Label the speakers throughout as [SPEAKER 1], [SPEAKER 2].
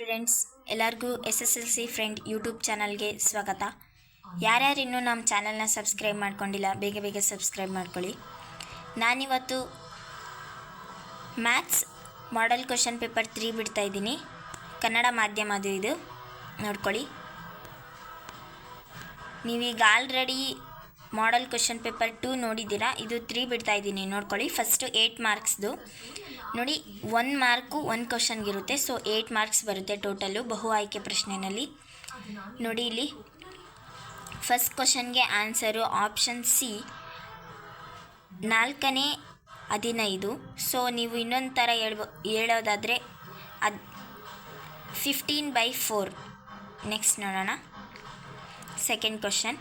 [SPEAKER 1] Students ಎಲ್ಲರಿಗೂ S S L C friend YouTube ಚಾನಲ್ಗೆ ಸ್ವಾಗತ. ಯಾರ್ಯಾರು ಇನ್ನೂ ನಮ್ಮ ಚಾನಲ್ನ ಸಬ್ಸ್ಕ್ರೈಬ್ ಮಾಡ್ಕೊಂಡಿಲ್ಲ, ಬೇಗ ಬೇಗ ಸಬ್ಸ್ಕ್ರೈಬ್ ಮಾಡ್ಕೊಳ್ಳಿ. ನಾನಿವತ್ತು maths model question paper three ಬಿಡ್ತಾ ಇದ್ದೀನಿ. ಕನ್ನಡ ಮಾಧ್ಯಮ ಅದು ಇದು. ನೋಡ್ಕೊಳ್ಳಿ. ನೀವೀಗ already model question paper two ನೋಡಿದ್ದೀರಾ? ಇದು ತ್ರೀ ಬಿಡ್ತಾ ಇದ್ದೀನಿ. ನೋಡ್ಕೊಳ್ಳಿ. ಫಸ್ಟು ಏಯ್ಟ್ ಮಾರ್ಕ್ಸ್ದು ನೋಡಿ ಒನ್ ಮಾರ್ಕು, ಒಂದು ಕ್ವಶನ್ಗಿರುತ್ತೆ ಸೊ ಏಯ್ಟ್ ಮಾರ್ಕ್ಸ್ ಬರುತ್ತೆ ಟೋಟಲು ಬಹು ಆಯ್ಕೆ ಪ್ರಶ್ನೆಯಲ್ಲಿ ನೋಡಿ ಇಲ್ಲಿ. ಫಸ್ಟ್ ಕ್ವಶನ್ಗೆ ಆನ್ಸರು ಆಪ್ಷನ್ ಸಿ ನಾಲ್ಕನೇ ಹದಿನೈದು. ಸೊ ನೀವು ಇನ್ನೊಂದು ಥರ ಹೇಳ್ಬೋ, ಹೇಳೋದಾದರೆ ಅದು ಫಿಫ್ಟೀನ್ ಬೈ ಫೋರ್ ನೆಕ್ಸ್ಟ್ ನೋಡೋಣ. ಸೆಕೆಂಡ್ ಕ್ವಶನ್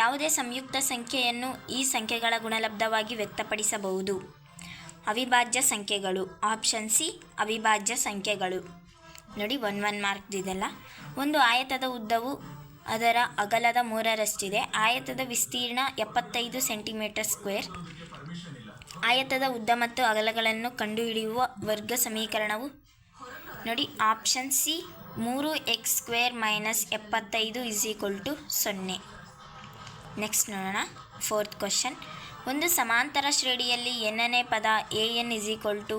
[SPEAKER 1] ಯಾವುದೇ ಸಂಯುಕ್ತ ಸಂಖ್ಯೆಯನ್ನು ಈ ಸಂಖ್ಯೆಗಳ ಗುಣಲಬ್ಧವಾಗಿ ವ್ಯಕ್ತಪಡಿಸಬಹುದು. ಅವಿಭಾಜ್ಯ ಸಂಖ್ಯೆಗಳು. ಆಪ್ಷನ್ ಸಿ ಅವಿಭಾಜ್ಯ ಸಂಖ್ಯೆಗಳು. ನೋಡಿ ಒನ್ ಒನ್ ಮಾರ್ಕ್ ಇದೆಲ್ಲ. ಒಂದು ಆಯತದ ಉದ್ದವು ಅದರ ಅಗಲದ ಮೂರರಷ್ಟಿದೆ. ಆಯತದ ವಿಸ್ತೀರ್ಣ ಎಪ್ಪತ್ತೈದು ಸೆಂಟಿಮೀಟರ್ ಸ್ಕ್ವೇರ್ ಆಯತದ ಉದ್ದ ಮತ್ತು ಅಗಲಗಳನ್ನು ಕಂಡುಹಿಡಿಯುವ ವರ್ಗ ಸಮೀಕರಣವು. ನೋಡಿ ಆಪ್ಷನ್ ಸಿ ಮೂರು ಎಕ್ಸ್ ಸ್ಕ್ವೇರ್ ಮೈನಸ್ ಎಪ್ಪತ್ತೈದು ಇಸ್ ಈಕ್ವಲ್ ಟು ಸೊನ್ನೆ. ನೆಕ್ಸ್ಟ್ ನೋಡೋಣ. ಫೋರ್ತ್ ಕ್ವಶನ್ ಒಂದು ಸಮಾಂತರ ಶ್ರೇಣಿಯಲ್ಲಿ ಎನ್ನನೇ ಪದ A N is equal to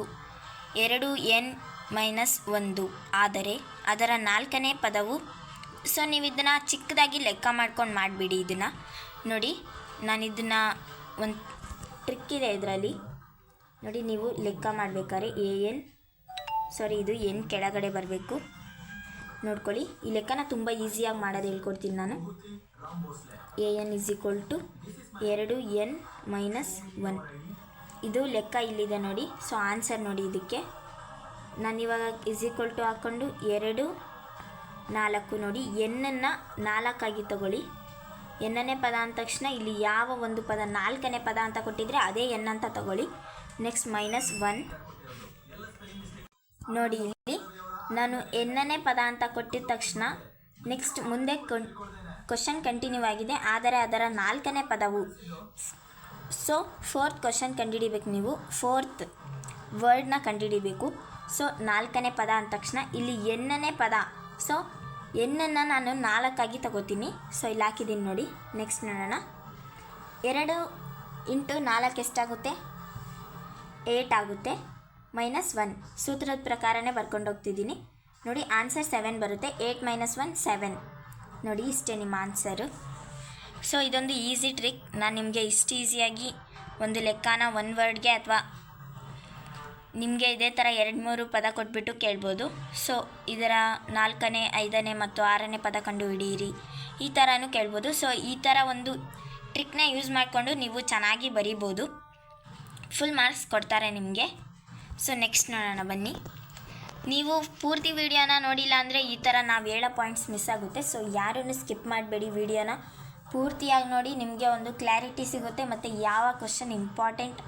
[SPEAKER 1] ಎರಡು ಎನ್ ಮೈನಸ್ ಒಂದು. ಆದರೆ ಅದರ ನಾಲ್ಕನೇ ಪದವು, ಸೊ ನೀವು ಇದನ್ನು ಚಿಕ್ಕದಾಗಿ ಲೆಕ್ಕ ಮಾಡ್ಕೊಂಡು ಮಾಡಿಬಿಡಿ ಇದನ್ನು. ನೋಡಿ, ನಾನು ಇದನ್ನು ಒಂದು ಟ್ರಿಕ್ ಇದೆ ಇದರಲ್ಲಿ. ನೋಡಿ, ನೀವು ಲೆಕ್ಕ ಮಾಡಬೇಕಾದ್ರೆ ಎ ಎನ್ ಸಾರಿ ಇದು ಎನ್ ಕೆಳಗಡೆ ಬರಬೇಕು. ನೋಡ್ಕೊಳ್ಳಿ, ಈ ಲೆಕ್ಕನ ತುಂಬ ಈಸಿಯಾಗಿ ಮಾಡೋದು ಹೇಳ್ಕೊಡ್ತೀನಿ ನಾನು. A N is equal to ಎರಡು ಎನ್ ಮೈನಸ್ ಒನ್. ಇದು ಲೆಕ್ಕ ಇಲ್ಲಿದೆ ನೋಡಿ. ಸೊ ಆನ್ಸರ್ ನೋಡಿ ಇದಕ್ಕೆ. ನಾನಿವಾಗ ಇಸ್ ಈಕ್ವಲ್ ಟು ಹಾಕ್ಕೊಂಡು ಎರಡು, ನಾಲ್ಕು ನೋಡಿ. ಎನ್ನನ್ನು ನಾಲ್ಕಾಗಿ ತಗೊಳ್ಳಿ. ಎನ್ನನೇ ಪದ ಅಂದ ತಕ್ಷಣ ಇಲ್ಲಿ ಯಾವ ಒಂದು ಪದ ನಾಲ್ಕನೇ ಪದ ಅಂತ ಕೊಟ್ಟಿದ್ರೆ ಅದೇ ಎನ್ ಅಂತ ತಗೊಳ್ಳಿ. ನೆಕ್ಸ್ಟ್ ಮೈನಸ್ ಒನ್ ನೋಡಿ ಇಲ್ಲಿ ನಾನು ಎನ್ನನೇ ಪದ ಅಂತ ಕೊಟ್ಟಿದ ತಕ್ಷಣ ನೆಕ್ಸ್ಟ್ ಮುಂದೆ ಕ್ವಶನ್ ಕಂಟಿನ್ಯೂ ಆಗಿದೆ, ಆದರೆ ಅದರ ನಾಲ್ಕನೇ ಪದವು ಸೊ ಫೋರ್ತ್ ಕ್ವಶನ್ ಕಂಡುಹಿಡಿಬೇಕು ನೀವು. ಫೋರ್ತ್ ವರ್ಡ್ನ ಕಂಡುಹಿಡಿಬೇಕು. ಸೊ ನಾಲ್ಕನೇ ಪದ ಅಂದ ತಕ್ಷಣ ಇಲ್ಲಿ ಎನ್ನನೇ ಪದ. ಸೊ ಎನ್ನನ್ನು ನಾನು ನಾಲ್ಕಾಗಿ ತಗೋತೀನಿ. ಸೊ ಇಲ್ಲಿ ಹಾಕಿದ್ದೀನಿ ನೋಡಿ, ನೆಕ್ಸ್ಟ್ ನೋಡೋಣ. ಎರಡು ಇಂಟು ನಾಲ್ಕು ಎಷ್ಟಾಗುತ್ತೆ? ಏಟ್ ಆಗುತ್ತೆ. Minus one. ಸೂತ್ರದ ಪ್ರಕಾರನೇ ಬರ್ಕೊಂಡು ಹೋಗ್ತಿದ್ದೀನಿ. ನೋಡಿ, ಆನ್ಸರ್ ಸೆವೆನ್ ಬರುತ್ತೆ. Eight minus one, seven. ನೋಡಿ, ಇಷ್ಟೇ ನಿಮ್ಮ ಆನ್ಸರು. ಸೊ ಇದೊಂದು ಈಸಿ ಟ್ರಿಕ್ ನಾನು ನಿಮಗೆ ಇಷ್ಟು ಈಸಿಯಾಗಿ ಒಂದು ಲೆಕ್ಕನ ಒನ್ ವರ್ಡ್ಗೆ ಅಥವಾ ನಿಮಗೆ ಇದೇ ಥರ ಎರಡು ಮೂರು ಪದ ಕೊಟ್ಬಿಟ್ಟು ಕೇಳ್ಬೋದು. ಸೊ ಇದರ ನಾಲ್ಕನೇ, ಐದನೇ ಮತ್ತು ಆರನೇ ಪದ ಕಂಡು ಹಿಡಿಯಿರಿ ಈ ಥರನೂ ಕೇಳ್ಬೋದು. ಸೊ ಈ ಥರ ಒಂದು ಟ್ರಿಕ್ನ ಯೂಸ್ ಮಾಡಿಕೊಂಡು ನೀವು ಚೆನ್ನಾಗಿ ಬರಿಬೋದು. ಫುಲ್ ಮಾರ್ಕ್ಸ್ ಕೊಡ್ತಾರೆ ನಿಮಗೆ. ಸೊ ನೆಕ್ಸ್ಟ್ ನೋಡೋಣ ಬನ್ನಿ. ನೀವು ಪೂರ್ತಿ ವಿಡಿಯೋನ ನೋಡಿಲ್ಲ ಅಂದರೆ ಈ ಥರ ನಾವು ಹೇಳೋ ಪಾಯಿಂಟ್ಸ್ ಮಿಸ್ ಆಗುತ್ತೆ. ಸೊ ಯಾರೂ ಸ್ಕಿಪ್ ಮಾಡಬೇಡಿ ವಿಡಿಯೋನ. ಪೂರ್ತಿಯಾಗಿ ನೋಡಿ ನಿಮಗೆ ಒಂದು ಕ್ಲಾರಿಟಿ ಸಿಗುತ್ತೆ ಮತ್ತು ಯಾವ ಕ್ವಶನ್ ಇಂಪಾರ್ಟೆಂಟ್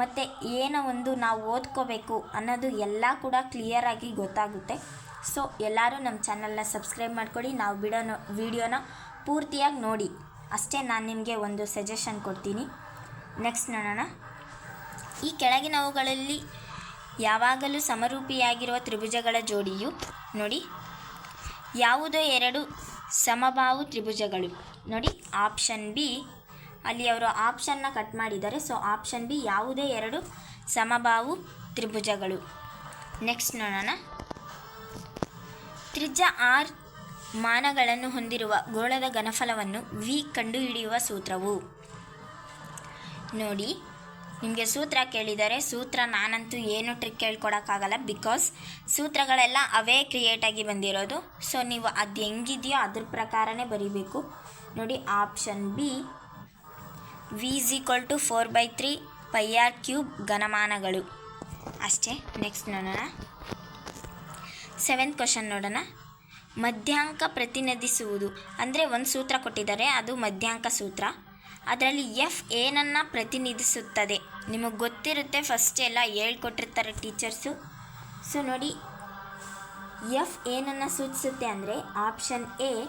[SPEAKER 1] ಮತ್ತು ಏನೋ ಒಂದು ನಾವು ಓದ್ಕೋಬೇಕು ಅನ್ನೋದು ಎಲ್ಲ ಕೂಡ ಕ್ಲಿಯರಾಗಿ ಗೊತ್ತಾಗುತ್ತೆ. ಸೊ ಎಲ್ಲರೂ ನಮ್ಮ ಚಾನಲ್ನ ಸಬ್ಸ್ಕ್ರೈಬ್ ಮಾಡ್ಕೊಳ್ಳಿ ನಾವು ಬಿಡೋ ವಿಡಿಯೋನ ಪೂರ್ತಿಯಾಗಿ ನೋಡಿ. ಅಷ್ಟೇ ನಾನು ನಿಮಗೆ ಒಂದು ಸಜೆಷನ್ ಕೊಡ್ತೀನಿ. ನೆಕ್ಸ್ಟ್ ನೋಡೋಣ. ಈ ಕೆಳಗಿನವುಗಳಲ್ಲಿ ಯಾವಾಗಲೂ ಸಮರೂಪಿಯಾಗಿರುವ ತ್ರಿಭುಜಗಳ ಜೋಡಿಯು, ನೋಡಿ, ಯಾವುದೋ ಎರಡು ಸಮಬಾಹು ತ್ರಿಭುಜಗಳು. ನೋಡಿ ಆಪ್ಷನ್ ಬಿ ಅಲ್ಲಿ ಅವರು ಆಪ್ಷನ್ನ ಕಟ್ ಮಾಡಿದ್ದಾರೆ. ಸೊ ಆಪ್ಷನ್ ಬಿ ಯಾವುದೇ ಎರಡು ಸಮಬಾಹು ತ್ರಿಭುಜಗಳು. ನೆಕ್ಸ್ಟ್ ನೋಡೋಣ. ತ್ರಿಜ್ಯ ಆರ್ ಮಾನಗಳನ್ನು ಹೊಂದಿರುವ ಗೋಳದ ಘನಫಲವನ್ನು ವಿ ಕಂಡುಹಿಡಿಯುವ ಸೂತ್ರವು. ನೋಡಿ ನಿಮಗೆ ಸೂತ್ರ ಕೇಳಿದರೆ ಸೂತ್ರ ನಾನಂತೂ ಏನು ಟ್ರಿಕ್ ಹೇಳ್ಕೊಡೋಕ್ಕಾಗಲ್ಲ ಬಿಕಾಸ್ ಸೂತ್ರಗಳೆಲ್ಲ ಅವೇ ಕ್ರಿಯೇಟಾಗಿ ಬಂದಿರೋದು. ಸೊ ನೀವು ಅದು ಹೆಂಗಿದೆಯೋ ಅದ್ರ ಪ್ರಕಾರನೇ ಬರೀಬೇಕು. ನೋಡಿ option B V is equal to four by three pi R cube ಘನಮಾನಗಳು. ಅಷ್ಟೇ ನೆಕ್ಸ್ಟ್ ನೋಡೋಣ. ಸೆವೆಂತ್ ಕ್ವಶನ್ ನೋಡೋಣ. ಮಧ್ಯಾಂಕ ಪ್ರತಿನಿಧಿಸುವುದು. ಅಂದರೆ ಒಂದು ಸೂತ್ರ ಕೊಟ್ಟಿದ್ದಾರೆ, ಅದು ಮಧ್ಯಾಂಕ ಸೂತ್ರ. ಅದರಲ್ಲಿ ಎಫ್ ಏನನ್ನು ಪ್ರತಿನಿಧಿಸುತ್ತದೆ. ನಿಮಗೆ ಗೊತ್ತಿರುತ್ತೆ ಫಸ್ಟ್ ಎಲ್ಲ ಹೇಳ್ಕೊಟ್ಟಿರ್ತಾರೆ ಟೀಚರ್ಸು ಸೊ ನೋಡಿ ಎಫ್ ಏನನ್ನು ಸೂಚಿಸುತ್ತೆ ಅಂದರೆ ಆಪ್ಷನ್ ಎ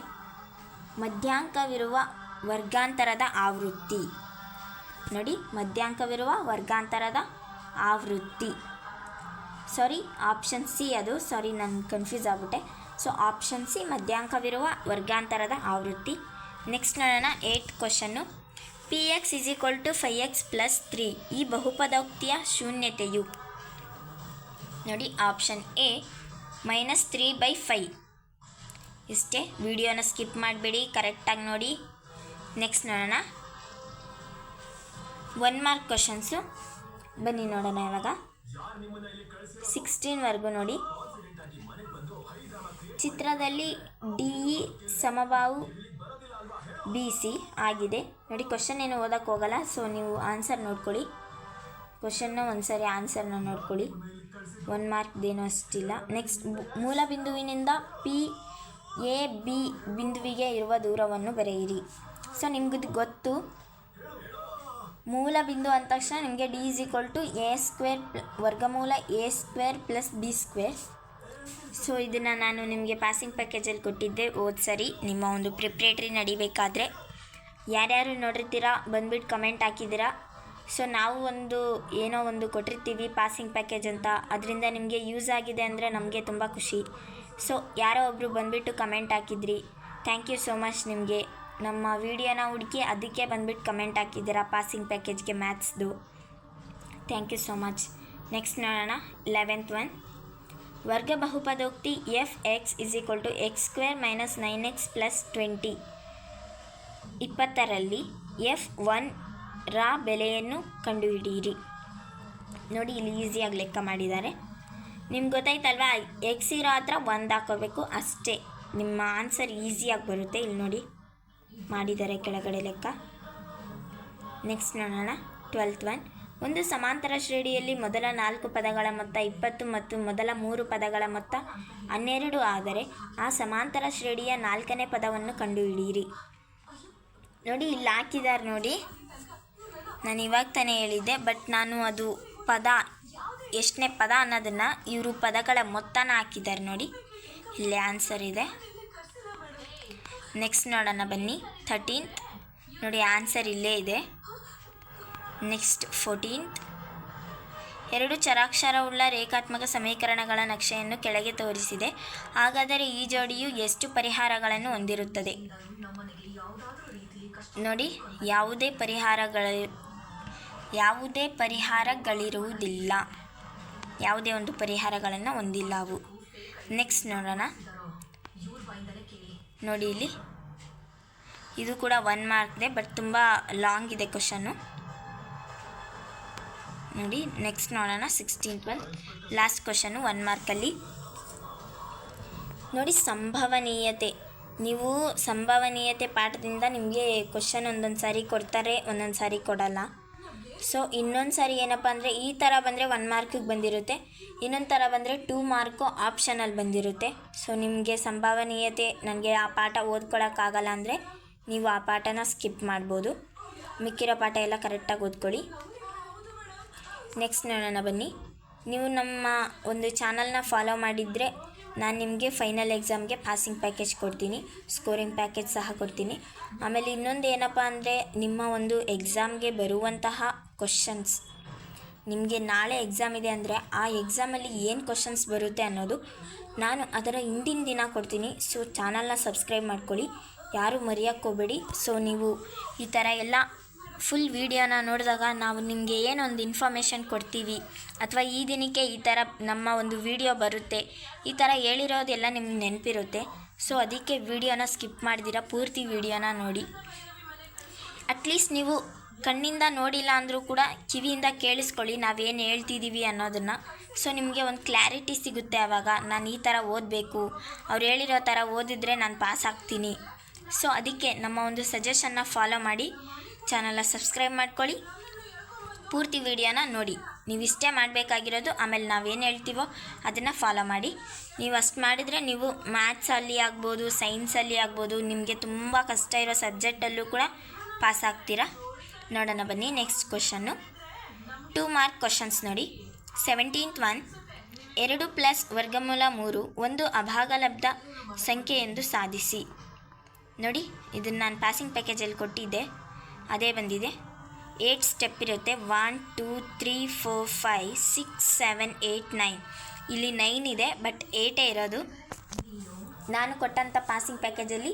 [SPEAKER 1] ಮಧ್ಯಾಂಕವಿರುವ ವರ್ಗಾಂತರದ ಆವೃತ್ತಿ. ನೋಡಿ, ಮಧ್ಯಾಂಕವಿರುವ ವರ್ಗಾಂತರದ ಆವೃತ್ತಿ. ಸಾರಿ ಆಪ್ಷನ್ ಸಿ ಅದು ಸಾರಿ ನಾನು ಕನ್ಫ್ಯೂಸ್ ಆಗ್ಬಿಟ್ಟೆ. ಸೊ ಆಪ್ಷನ್ ಸಿ ಮಧ್ಯಾಂಕವಿರುವ ವರ್ಗಾಂತರದ ಆವೃತ್ತಿ. ನೆಕ್ಸ್ಟ್ ನೋಡೋಣ eight question P X is equal to five X plus three ಈ ಬಹುಪದೋಕ್ತಿಯ ಶೂನ್ಯತೆಯು. ನೋಡಿ option A minus three by five ಇಷ್ಟೇ ವಿಡಿಯೋನ ಸ್ಕಿಪ್ ಮಾಡಬೇಡಿ ಕರೆಕ್ಟಾಗಿ ನೋಡಿ. ನೆಕ್ಸ್ಟ್ ನೋಡೋಣ. ಒನ್ ಮಾರ್ಕ್ ಕ್ವಶನ್ಸು ಬನ್ನಿ ನೋಡೋಣ ಇವಾಗ. ಸಿಕ್ಸ್ಟೀನ್ವರೆಗೂ ನೋಡಿ. ಚಿತ್ರದಲ್ಲಿ ಡಿ ಇ ಬಿ, ಸಿ ಆಗಿದೆ. ನೋಡಿ ಕ್ವಶನ್ ಏನು ಓದಕ್ಕೆ ಹೋಗಲ್ಲ. ಸೊ ನೀವು ಆನ್ಸರ್ ನೋಡ್ಕೊಳ್ಳಿ. ಕ್ವಶನ್ನ ಒಂದು ಸರಿ ಆನ್ಸರ್ನ ನೋಡ್ಕೊಳ್ಳಿ. ಒನ್ ಮಾರ್ಕ್ದೇನು ಅಷ್ಟಿಲ್ಲ. ನೆಕ್ಸ್ಟ್ ಮೂಲ ಬಿಂದುವಿನಿಂದ ಪಿ ಎ ಬಿ ಬಿಂದುವಿಗೆ ಇರುವ ದೂರವನ್ನು ಬರೆಯಿರಿ. ಸೊ ನಿಮ್ಗೆ ಗೊತ್ತು. ಮೂಲ ಬಿಂದು ಅಂದ ತಕ್ಷಣ ನಿಮಗೆ D is equal to A square plus ವರ್ಗಮೂಲ A square plus B square so ಇದನ್ನು ನಾನು ನಿಮಗೆ ಪಾಸಿಂಗ್ ಪ್ಯಾಕೇಜಲ್ಲಿ ಕೊಟ್ಟಿದ್ದೆ. ಓದ್ ಸರಿ ನಿಮ್ಮ ಒಂದು ಪ್ರಿಪ್ರೇಟ್ರಿ ನಡಿಬೇಕಾದ್ರೆ ಯಾರ್ಯಾರು ನೋಡಿರ್ತೀರಾ, ಬಂದ್ಬಿಟ್ಟು ಕಮೆಂಟ್ ಹಾಕಿದ್ದೀರಾ? ಸೊ ನಾವು ಒಂದು ಏನೋ ಒಂದು ಕೊಟ್ಟಿರ್ತೀವಿ ಪಾಸಿಂಗ್ ಪ್ಯಾಕೇಜ್ ಅಂತ. ಅದರಿಂದ ನಿಮಗೆ ಯೂಸ್ ಆಗಿದೆ ಅಂದರೆ ನಮಗೆ ತುಂಬ ಖುಷಿ. ಸೊ ಯಾರೋ ಒಬ್ಬರು ಬಂದುಬಿಟ್ಟು ಕಮೆಂಟ್ ಹಾಕಿದ್ರಿ. ಥ್ಯಾಂಕ್ ಯು ಸೋ ಮಚ್ ನಿಮಗೆ. ನಮ್ಮ ವಿಡಿಯೋನ ಹುಡುಕಿ ಅದಕ್ಕೆ ಬಂದುಬಿಟ್ಟು ಕಮೆಂಟ್ ಹಾಕಿದ್ದೀರಾ ಪಾಸಿಂಗ್ ಪ್ಯಾಕೇಜ್ಗೆ ಮ್ಯಾಥ್ಸ್ದು thank you so much next ನೋಡೋಣ ಲೆವೆಂತ್ ಒನ್ ವರ್ಗ ಬಹುಪದೋಕ್ತಿ F X is equal to X square minus nine X plus twenty. ಇಪ್ಪತ್ತರಲ್ಲಿ ಎಫ್ ಒನ್ ರ ಬೆಲೆಯನ್ನು ಕಂಡುಹಿಡಿಯಿರಿ. ನೋಡಿ ಇಲ್ಲಿ ಈಸಿಯಾಗಿ ಲೆಕ್ಕ ಮಾಡಿದ್ದಾರೆ. ನಿಮ್ಗೆ ಗೊತ್ತಾಯ್ತಲ್ವಾ? ಎಕ್ಸ್ ಇರೋ ಹತ್ರ ಒಂದು ಹಾಕೋಬೇಕು ಅಷ್ಟೇ. ನಿಮ್ಮ ಆನ್ಸರ್ ಈಸಿಯಾಗಿ ಬರುತ್ತೆ ಇಲ್ಲಿ ನೋಡಿ. ಮಾಡಿದ್ದಾರೆ ಕೆಳಗಡೆ ಲೆಕ್ಕ. ನೆಕ್ಸ್ಟ್ ನೋಡೋಣ. Twelfth one. ಒಂದು ಸಮಾಂತರ ಶ್ರೇಣಿಯಲ್ಲಿ ಮೊದಲ ನಾಲ್ಕು ಪದಗಳ ಮೊತ್ತ ಇಪ್ಪತ್ತು ಮತ್ತು ಮೊದಲ ಮೂರು ಪದಗಳ ಮೊತ್ತ ಹನ್ನೆರಡು. ಆದರೆ ಆ ಸಮಾಂತರ ಶ್ರೇಣಿಯ ನಾಲ್ಕನೇ ಪದವನ್ನು ಕಂಡುಹಿಡಿಯಿರಿ. ನೋಡಿ, ಇಲ್ಲಿ ಹಾಕಿದ್ದಾರೆ ನೋಡಿ. ನಾನು ಇವಾಗ ತಾನೇ ಹೇಳಿದ್ದೆ, ಬಟ್ ನಾನು ಅದು ಪದ, ಎಷ್ಟನೇ ಪದ ಅನ್ನೋದನ್ನು ಇವರು ಪದಗಳ ಮೊತ್ತನ ಹಾಕಿದ್ದಾರೆ ನೋಡಿ. ಇಲ್ಲಿ ಆನ್ಸರ್ ಇದೆ. ನೆಕ್ಸ್ಟ್ ನೋಡೋಣ ಬನ್ನಿ. ಥರ್ಟೀನ್ತ್ ನೋಡಿ ಆನ್ಸರ್ ಇಲ್ಲೇ ಇದೆ. Next fourteenth. ಎರಡು ಚರಾಕ್ಷರವುಳ್ಳ ರೇಖಾತ್ಮಕ ಸಮೀಕರಣಗಳ ನಕ್ಷೆಯನ್ನು ಕೆಳಗೆ ತೋರಿಸಿದೆ. ಹಾಗಾದರೆ ಈ ಜೋಡಿಯು ಎಷ್ಟು ಪರಿಹಾರಗಳನ್ನು ಹೊಂದಿರುತ್ತದೆ? ನೋಡಿ, ಯಾವುದೇ ಪರಿಹಾರಗಳ, ಯಾವುದೇ ಪರಿಹಾರಗಳಿರುವುದಿಲ್ಲ. ಯಾವುದೇ ಒಂದು ಪರಿಹಾರಗಳನ್ನು ಹೊಂದಿಲ್ಲ ಅವು. ನೆಕ್ಸ್ಟ್ ನೋಡೋಣ. ನೋಡಿ ಇಲ್ಲಿ. ಇದು ಕೂಡ ಒನ್ ಮಾರ್ಕ್ ಇದೆ ಬಟ್ ತುಂಬ ಲಾಂಗ್ ಇದೆ ಕ್ವಶನ್ನು ನೋಡಿ ನೆಕ್ಸ್ಟ್ ನೋಡೋಣ sixteen twelve last question one ಮಾರ್ಕಲ್ಲಿ ನೋಡಿ, ಸಂಭವನೀಯತೆ. ನೀವು ಸಂಭವನೀಯತೆ ಪಾಠದಿಂದ ನಿಮಗೆ ಕ್ವಶನ್ ಒಂದೊಂದು ಸಾರಿ ಕೊಡ್ತಾರೆ, ಒಂದೊಂದು ಸಾರಿ ಕೊಡಲ್ಲ. ಸೊ ಇನ್ನೊಂದು ಸಾರಿ ಏನಪ್ಪ ಅಂದರೆ, ಈ ಥರ ಬಂದರೆ ಒನ್ ಮಾರ್ಕಿಗೆ ಬಂದಿರುತ್ತೆ. ಇನ್ನೊಂದು ಥರ ಬಂದರೆ ಟೂ ಮಾರ್ಕು ಆಪ್ಷನಲ್ಲಿ ಬಂದಿರುತ್ತೆ. ಸೊ ನಿಮಗೆ ಸಂಭವನೀಯತೆ, ನನಗೆ ಆ ಪಾಠ ಓದ್ಕೊಳಕ್ಕಾಗಲ್ಲ ಅಂದರೆ, ನೀವು ಆ ಪಾಠನ ಸ್ಕಿಪ್ ಮಾಡ್ಬೋದು. ಮಿಕ್ಕಿರೋ ಪಾಠ ಎಲ್ಲ ಕರೆಕ್ಟಾಗಿ ಓದ್ಕೊಳ್ಳಿ. ನೆಕ್ಸ್ಟ್ ನೋಡೋಣ ಬನ್ನಿ. ನೀವು ನಮ್ಮ ಒಂದು ಚಾನಲ್ನ ಫಾಲೋ ಮಾಡಿದರೆ ನಾನು ನಿಮಗೆ ಫೈನಲ್ ಎಕ್ಸಾಮ್ಗೆ ಪಾಸಿಂಗ್ ಪ್ಯಾಕೇಜ್ ಕೊಡ್ತೀನಿ. ಸ್ಕೋರಿಂಗ್ ಪ್ಯಾಕೇಜ್ ಸಹ ಕೊಡ್ತೀನಿ. ಆಮೇಲೆ ಇನ್ನೊಂದು ಏನಪ್ಪ ಅಂದರೆ ನಿಮ್ಮ ಒಂದು ಎಕ್ಸಾಮ್ಗೆ ಬರುವಂತಹ ಕ್ವಶನ್ಸ್ ನಿಮಗೆ ನಾಳೆ ಎಕ್ಸಾಮ್ ಇದೆ ಅಂದರೆ ಆ ಎಕ್ಸಾಮಲ್ಲಿ ಏನು ಕ್ವಶನ್ಸ್ ಬರುತ್ತೆ ಅನ್ನೋದು ನಾನು ಅದರ ಹಿಂದಿನ ದಿನ ಕೊಡ್ತೀನಿ. ಸೊ ಚಾನಲ್ನ ಸಬ್ಸ್ಕ್ರೈಬ್ ಮಾಡ್ಕೊಳ್ಳಿ. ಯಾರೂ ಮರೆಯೋಕ್ಕೆ ಹೋಗಬೇಡಿ. ಸೊ ನೀವು ಈ ಥರ ಎಲ್ಲ ಫುಲ್ ವೀಡಿಯೋನ ನೋಡಿದಾಗ ನಾವು ನಿಮಗೆ ಏನೊಂದು ಇನ್ಫಾರ್ಮೇಷನ್ ಕೊಡ್ತೀವಿ ಅಥವಾ ಈ ದಿನಕ್ಕೆ ಈ ಥರ ನಮ್ಮ ಒಂದು ವಿಡಿಯೋ ಬರುತ್ತೆ, ಈ ಥರ ಹೇಳಿರೋದೆಲ್ಲ ನಿಮ್ಗೆ ನೆನಪಿರುತ್ತೆ. ಸೊ ಅದಕ್ಕೆ ವಿಡಿಯೋನ ಸ್ಕಿಪ್ ಮಾಡಿದಿರ, ಪೂರ್ತಿ ವಿಡಿಯೋನ ನೋಡಿ. ಅಟ್ಲೀಸ್ಟ್ ನೀವು ಕಣ್ಣಿಂದ ನೋಡಿಲ್ಲ ಅಂದರೂ ಕೂಡ ಕಿವಿಯಿಂದ ಕೇಳಿಸ್ಕೊಳ್ಳಿ, ನಾವೇನು ಹೇಳ್ತಿದ್ದೀವಿ ಅನ್ನೋದನ್ನು. ಸೊ ನಿಮಗೆ ಒಂದು ಕ್ಲಾರಿಟಿ ಸಿಗುತ್ತೆ ಆವಾಗ, ನಾನು ಈ ಥರ ಓದಬೇಕು, ಅವ್ರು ಹೇಳಿರೋ ಥರ ಓದಿದರೆ ನಾನು ಪಾಸ್ ಆಗ್ತೀನಿ. ಸೊ ಅದಕ್ಕೆ ನಮ್ಮ ಒಂದು ಸಜೆಷನ್ನ ಫಾಲೋ ಮಾಡಿ. ಚಾನಲ್ನ ಸಬ್ಸ್ಕ್ರೈಬ್ ಮಾಡ್ಕೊಳ್ಳಿ. ಪೂರ್ತಿ ವಿಡಿಯೋನ ನೋಡಿ. ನೀವು ಇಷ್ಟೇ ಮಾಡಬೇಕಾಗಿರೋದು, ಆಮೇಲೆ ನಾವೇನು ಹೇಳ್ತೀವೋ ಅದನ್ನು ಫಾಲೋ ಮಾಡಿ. ನೀವು ಅಷ್ಟು ಮಾಡಿದರೆ ನೀವು ಮ್ಯಾಥ್ಸಲ್ಲಿ ಆಗ್ಬೋದು ಸೈನ್ಸಲ್ಲಿ ಆಗ್ಬೋದು, ನಿಮಗೆ ತುಂಬ ಕಷ್ಟ ಇರೋ ಸಬ್ಜೆಕ್ಟಲ್ಲೂ ಕೂಡ ಪಾಸ್ ಆಗ್ತೀರಾ? ನೋಡೋಣ ಬನ್ನಿ next question two mark questions ನೋಡಿ. ಸೆವೆಂಟೀನ್ತ್ ಒನ್ ಎರಡು ಪ್ಲಸ್ ವರ್ಗಮೂಲ ಮೂರು, ಒಂದು ಅಭಾಗಲಬ್ಧ ಸಂಖ್ಯೆ ಎಂದು ಸಾಧಿಸಿ. ನೋಡಿ, ಇದನ್ನು ನಾನು ಪಾಸಿಂಗ್ ಪ್ಯಾಕೇಜಲ್ಲಿ ಕೊಟ್ಟಿದ್ದೆ. ಅದೇ ಬಂದಿದೆ. ಏಯ್ಟ್ ಸ್ಟೆಪ್ ಇರುತ್ತೆ. One two three four five six seven eight nine ಇಲ್ಲಿ ನೈನ್ ಇದೆ ಬಟ್ ಏಯ್ಟೇ ಇರೋದು. ನಾನು ಕೊಟ್ಟಂಥ ಪಾಸಿಂಗ್ ಪ್ಯಾಕೇಜಲ್ಲಿ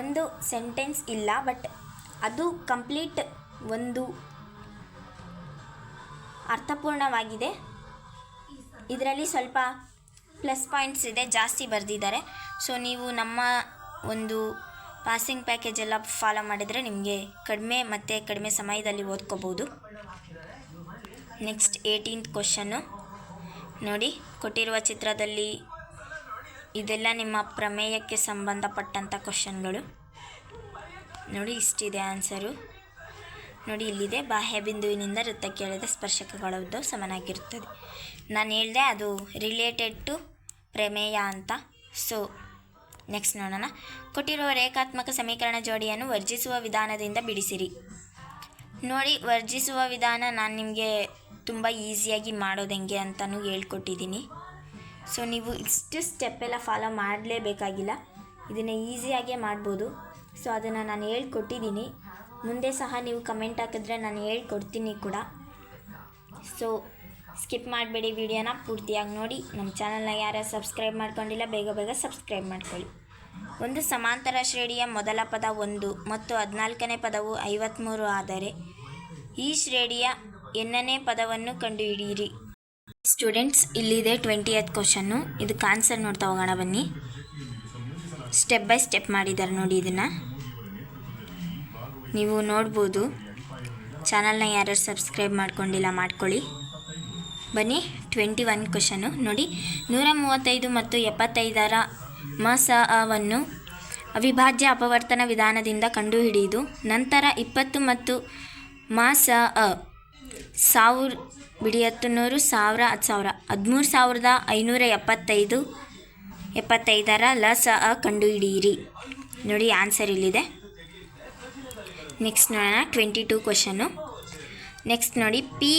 [SPEAKER 1] ಒಂದು ಸೆಂಟೆನ್ಸ್ ಇಲ್ಲ ಬಟ್ ಅದು ಕಂಪ್ಲೀಟ್ ಒಂದು ಅರ್ಥಪೂರ್ಣವಾಗಿದೆ. ಇದರಲ್ಲಿ ಸ್ವಲ್ಪ ಪ್ಲಸ್ ಪಾಯಿಂಟ್ಸ್ ಇದೆ, ಜಾಸ್ತಿ ಬರೆದಿದ್ದಾರೆ. ಸೊ ನೀವು ನಮ್ಮ ಒಂದು ಪಾಸಿಂಗ್ ಪ್ಯಾಕೇಜ್ ಎಲ್ಲ ಫಾಲೋ ಮಾಡಿದರೆ ನಿಮಗೆ ಕಡಿಮೆ ಮತ್ತು ಕಡಿಮೆ ಸಮಯದಲ್ಲಿ ಓದ್ಕೋಬೋದು. ನೆಕ್ಸ್ಟ್ ಏಯ್ಟೀನ್ತ್ ಕ್ವಶನ್ನು ನೋಡಿ, ಕೊಟ್ಟಿರುವ ಚಿತ್ರದಲ್ಲಿ ಇದೆಲ್ಲ ನಿಮ್ಮ ಪ್ರಮೇಯಕ್ಕೆ ಸಂಬಂಧಪಟ್ಟಂಥ ಕ್ವಶನ್ಗಳು ನೋಡಿ, ಇಷ್ಟಿದೆ ಆನ್ಸರು ನೋಡಿ, ಇಲ್ಲಿದೆ. ಬಾಹ್ಯ ಬಿಂದುವಿನಿಂದ ವೃತ್ತ ಕೇಳಿದ ಸ್ಪರ್ಶಕಗಳ ಉದ್ದವು ಸಮನಾಗಿರುತ್ತದೆ. ನಾನು ಹೇಳಿದೆ ಅದು ರಿಲೇಟೆಡ್ ಟು ಪ್ರಮೇಯ ಅಂತ. ಸೊ ನೆಕ್ಸ್ಟ್ ನೋಡೋಣ. ಕೊಟ್ಟಿರುವ ರೇಖಾತ್ಮಕ ಸಮೀಕರಣ ಜೋಡಿಯನ್ನು ವರ್ಜಿಸುವ ವಿಧಾನದಿಂದ ಬಿಡಿಸಿರಿ. ನೋಡಿ, ವರ್ಜಿಸುವ ವಿಧಾನ ನಾನು ನಿಮಗೆ ತುಂಬ ಈಸಿಯಾಗಿ ಮಾಡೋದು ಹೆಂಗೆ ಅಂತಲೂ ಹೇಳ್ಕೊಟ್ಟಿದ್ದೀನಿ ಸೊ ನೀವು ಇಷ್ಟು ಸ್ಟೆಪ್ ಎಲ್ಲ ಫಾಲೋ ಮಾಡಲೇಬೇಕಾಗಿಲ್ಲ. ಇದನ್ನು ಈಸಿಯಾಗೇ ಮಾಡ್ಬೋದು. ಸೊ ಅದನ್ನು ನಾನು ಹೇಳ್ಕೊಟ್ಟಿದ್ದೀನಿ ಮುಂದೆ ಸಹ ನೀವು ಕಮೆಂಟ್ ಹಾಕಿದ್ರೆ ನಾನು ಹೇಳ್ಕೊಡ್ತೀನಿ ಕೂಡ. ಸೊ ಸ್ಕಿಪ್ ಮಾಡಬೇಡಿ ವಿಡಿಯೋನ ಪೂರ್ತಿಯಾಗಿ ನೋಡಿ. ನಮ್ಮ ಚಾನಲ್ನ ಯಾರು ಸಬ್ಸ್ಕ್ರೈಬ್ ಮಾಡ್ಕೊಂಡಿಲ್ಲ, ಬೇಗ ಬೇಗ ಸಬ್ಸ್ಕ್ರೈಬ್ ಮಾಡ್ಕೊಳ್ಳಿ. ಒಂದು ಸಮಾಂತರ ಶ್ರೇಣಿಯ ಮೊದಲ ಪದ ಒಂದು ಮತ್ತು ಹದಿನಾಲ್ಕನೇ ಪದವು ಐವತ್ತ್ಮೂರು ಆದರೆ ಈ ಶ್ರೇಣಿಯ ಎನ್ನನೇ ಪದವನ್ನು ಕಂಡುಹಿಡಿಯಿರಿ. ಸ್ಟೂಡೆಂಟ್ಸ್ ಇಲ್ಲಿದೆ ಟ್ವೆಂಟಿ ಏತ್ ಕ್ವಶನ್ನು. ಇದಕ್ಕೆ ಆನ್ಸರ್ ನೋಡ್ತಾ ಹೋಗೋಣ ಬನ್ನಿ. ಸ್ಟೆಪ್ ಬೈ ಸ್ಟೆಪ್ ಮಾಡಿದ್ದಾರೆ ನೋಡಿ ಇದನ್ನು. ನೀವು ನೋಡ್ಬೋದು. ಚಾನಲ್ನ ಯಾರ್ಯಾರು ಸಬ್ಸ್ಕ್ರೈಬ್ ಮಾಡ್ಕೊಂಡಿಲ್ಲ ಮಾಡ್ಕೊಳ್ಳಿ. ಬನ್ನಿ ಟ್ವೆಂಟಿ ಒನ್ ನೋಡಿ. ನೂರ ಮೂವತ್ತೈದು ಮತ್ತು ಎಪ್ಪತ್ತೈದರ ಮಸವನ್ನು ಅವಿಭಾಜ್ಯ ಅಪವರ್ತನ ವಿಧಾನದಿಂದ ಕಂಡುಹಿಡಿದು ನಂತರ ಇಪ್ಪತ್ತು ಮತ್ತು ಮಾಸ ಅ ಸಾವಿರ ಬಿಡಿ ಹತ್ತುನೂರು ಸಾವಿರ ಹತ್ತು ಸಾವಿರ. ಹದಿಮೂರು ಸಾವಿರದ ಐನೂರ ಎಪ್ಪತ್ತೈದು, ಎಪ್ಪತ್ತೈದರ ಲ ಸ ಅ ಕಂಡುಹಿಡಿಯಿರಿ. ನೋಡಿ ಆನ್ಸರ್ ಇಲ್ಲಿದೆ. ನೆಕ್ಸ್ಟ್ ನೋಡೋಣ ಟ್ವೆಂಟಿ ಟೂ ಕ್ವಶನು ನೆಕ್ಸ್ಟ್ ನೋಡಿ P